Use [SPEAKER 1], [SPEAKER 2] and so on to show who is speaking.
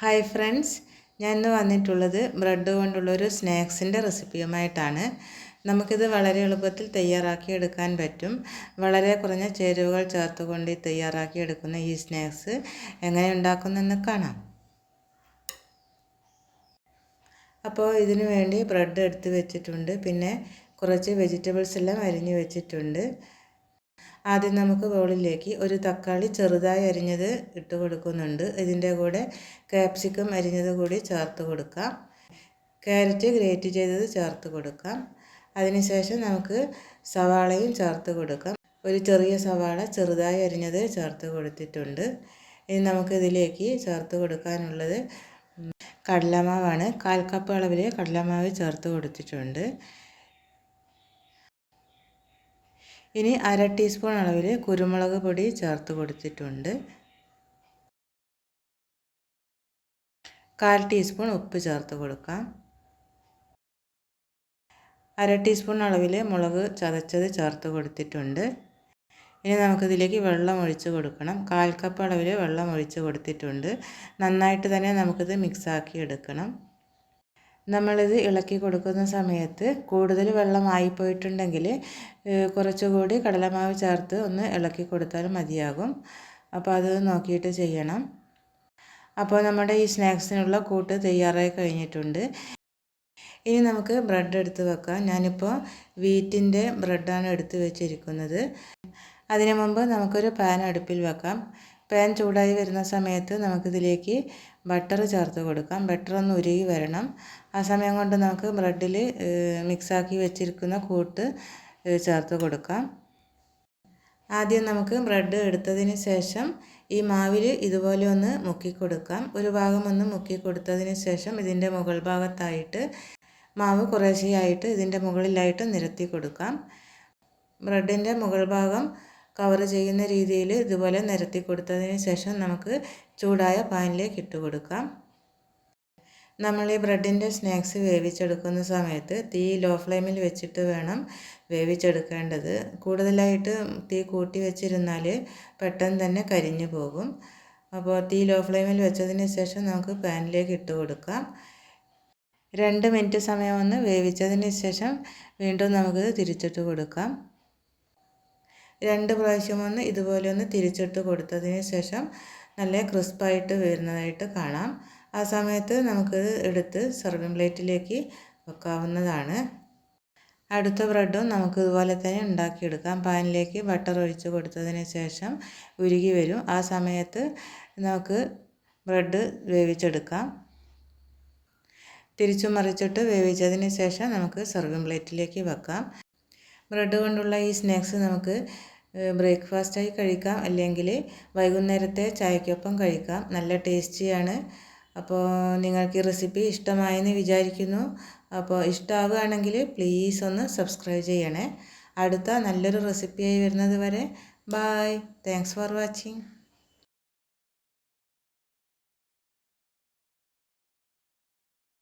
[SPEAKER 1] Hi friends ഞാൻ ഇന്ന് വന്നിട്ടുള്ളത് ബ്രെഡ് കൊണ്ടുള്ളൊരു സ്നാക്സിന്റെ റെസിപ്പിയുമായിട്ടാണ്. നമുക്കിത് വളരെ എളുപ്പത്തിൽ തയ്യാറാക്കി എടുക്കാൻ പറ്റും. വളരെ കുറഞ്ഞ ചേരുവകൾ ചേർത്തുകൊണ്ട് തയ്യാറാക്കി എടുക്കുന്ന ഈ സ്നാക്സ് എങ്ങനെ ഉണ്ടാക്കുന്നെന്ന് കാണാം. അപ്പോൾ ഇതിനു വേണ്ടി ബ്രെഡ് എടുത്ത് വെച്ചിട്ടുണ്ട്. പിന്നെ കുറച്ച് വെജിറ്റബിൾസ് എല്ലാം അരിഞ്ഞ് വെച്ചിട്ടുണ്ട്. ആദ്യം നമുക്ക് ബൗളിലേക്ക് ഒരു തക്കാളി ചെറുതായി അരിഞ്ഞത് ഇട്ട് കൊടുക്കുന്നുണ്ട്. ഇതിന്റെ കൂടെ കാപ്സിക്കം അരിഞ്ഞത് കൂടി ചേർത്ത് കൊടുക്കാം. ക്യാരറ്റ് ഗ്രേറ്റ് ചെയ്തത് ചേർത്ത് കൊടുക്കാം. അതിനുശേഷം നമുക്ക് സവാളയും ചേർത്ത് കൊടുക്കാം. ഒരു ചെറിയ സവാള ചെറുതായി അരിഞ്ഞത് ചേർത്ത് കൊടുത്തിട്ടുണ്ട്. ഇനി നമുക്കിതിലേക്ക് ചേർത്ത് കൊടുക്കാനുള്ളത് കടലമാവാണ്. കാൽ കപ്പ് അളവിൽ കടലമാവ് ചേർത്ത് കൊടുത്തിട്ടുണ്ട്. ഇനി അര ടീസ്പൂൺ അളവിൽ കുരുമുളക് പൊടി ചേർത്ത് കൊടുത്തിട്ടുണ്ട്. കാൽ ടീസ്പൂൺ ഉപ്പ് ചേർത്ത് കൊടുക്കാം. അര ടീസ്പൂൺ അളവിൽ മുളക് ചതച്ചത് ചേർത്ത് കൊടുത്തിട്ടുണ്ട്. ഇനി നമുക്കിതിലേക്ക് വെള്ളം ഒഴിച്ച് കൊടുക്കണം. കാൽ കപ്പ് അളവിൽ വെള്ളം ഒഴിച്ച് കൊടുത്തിട്ടുണ്ട്. നന്നായിട്ട് തന്നെ നമുക്കിത് മിക്സാക്കി എടുക്കണം. നമ്മളിത് ഇളക്കി കൊടുക്കുന്ന സമയത്ത് കൂടുതൽ വെള്ളമായി പോയിട്ടുണ്ടെങ്കിൽ കുറച്ചുകൂടി കടലമാവ് ചേർത്ത് ഒന്ന് ഇളക്കി കൊടുത്താൽ മതിയാകും. അപ്പോൾ അത് നോക്കിയിട്ട് ചെയ്യണം. അപ്പോൾ നമ്മുടെ ഈ സ്നാക്സിനുള്ള കൂട്ട് തയ്യാറായി കഴിഞ്ഞിട്ടുണ്ട്. ഇനി നമുക്ക് ബ്രെഡ് എടുത്ത് വെക്കാം. ഞാനിപ്പോൾ വീറ്റിന്റെ ബ്രെഡാണ് എടുത്ത് വെച്ചിരിക്കുന്നത്. അതിനു മുമ്പ് നമുക്കൊരു പാൻ അടുപ്പിൽ വെക്കാം. പാൻ ചൂടായി വരുന്ന സമയത്ത് നമുക്കിതിലേക്ക് ബട്ടർ ചേർത്ത് കൊടുക്കാം. ബട്ടർ ഒന്ന് ഉരുകി വരണം. ആ സമയം കൊണ്ട് നമുക്ക് ബ്രെഡിൽ മിക്സാക്കി വെച്ചിരിക്കുന്ന കൂട്ട് ചേർത്ത് കൊടുക്കാം. ആദ്യം നമുക്ക് ബ്രെഡ് എടുത്തതിന് ശേഷം ഈ മാവിൽ ഇതുപോലെ ഒന്ന് മുക്കി കൊടുക്കാം. ഒരു ഭാഗം ഒന്ന് മുക്കി കൊടുത്തതിന് ശേഷം ഇതിന്റെ മുകൾ ഭാഗത്തായിട്ട് മാവ് കുറേശ്ശെയായിട്ട് ഇതിന്റെ മുകളിലായിട്ട് നിരത്തി കൊടുക്കാം. ബ്രെഡിന്റെ മുകൾ ഭാഗം കവർ ചെയ്യുന്ന രീതിയിൽ ഇതുപോലെ നിരത്തി കൊടുത്തതിന് ശേഷം നമുക്ക് ചൂടായ പാനിലേക്ക് ഇട്ട് കൊടുക്കാം. നമ്മൾ ഈ ബ്രെഡിന്റെ സ്നാക്സ് വേവിച്ചെടുക്കുന്ന സമയത്ത് തീ ലോ ഫ്ലെയിമിൽ വെച്ചിട്ട് വേണം വേവിച്ചെടുക്കേണ്ടത്. കൂടുതലായിട്ട് തീ കൂട്ടി വെച്ചിരുന്നാൽ പെട്ടെന്ന് തന്നെ കരിഞ്ഞു പോകും. അപ്പോൾ തീ ലോ ഫ്ലെയിമിൽ വെച്ചതിന് ശേഷം നമുക്ക് പാനിലേക്ക് ഇട്ട് കൊടുക്കാം. രണ്ട് മിനിറ്റ് സമയം ഒന്ന് വേവിച്ചതിന് ശേഷം വീണ്ടും നമുക്ക് തിരിച്ചിട്ട് കൊടുക്കാം. രണ്ട് പ്രാവശ്യം ഒന്ന് ഇതുപോലെ ഒന്ന് തിരിച്ചിട്ട് കൊടുത്തതിന് ശേഷം നല്ല ക്രിസ്പായിട്ട് വരുന്നതായിട്ട് കാണാം. ആ സമയത്ത് നമുക്ക് എടുത്ത് സർവിങ് പ്ലേറ്റിലേക്ക് വെക്കാവുന്നതാണ്. അടുത്ത ബ്രെഡും നമുക്ക് ഇതുപോലെ തന്നെ ഉണ്ടാക്കിയെടുക്കാം. പാനിലേക്ക് ബട്ടർ ഒഴിച്ച് കൊടുത്തതിന് ശേഷം ഉരുകി വരും. ആ സമയത്ത് നമുക്ക് ബ്രെഡ് വേവിച്ചെടുക്കാം. തിരിച്ചു മറിച്ചിട്ട് വേവിച്ചതിന് ശേഷം നമുക്ക് സർവിങ് പ്ലേറ്റിലേക്ക് വെക്കാം. ബ്രെഡ് കൊണ്ടുള്ള ഈ സ്നാക്സ് നമുക്ക് ബ്രേക്ക്ഫാസ്റ്റായി കഴിക്കാം. അല്ലെങ്കിൽ വൈകുന്നേരത്തെ ചായക്കൊപ്പം കഴിക്കാം. നല്ല ടേസ്റ്റിയാണ്. അപ്പോൾ നിങ്ങൾക്ക് ഈ റെസിപ്പി ഇഷ്ടമായെന്ന് വിചാരിക്കുന്നു. അപ്പോൾ ഇഷ്ടമാവുകയാണെങ്കിൽ പ്ലീസ് ഒന്ന് സബ്സ്ക്രൈബ് ചെയ്യണേ. അടുത്ത നല്ലൊരു റെസിപ്പിയായി വരുന്നത് വരെ ബായ് താങ്ക്സ് ഫോർ വാച്ചിങ്.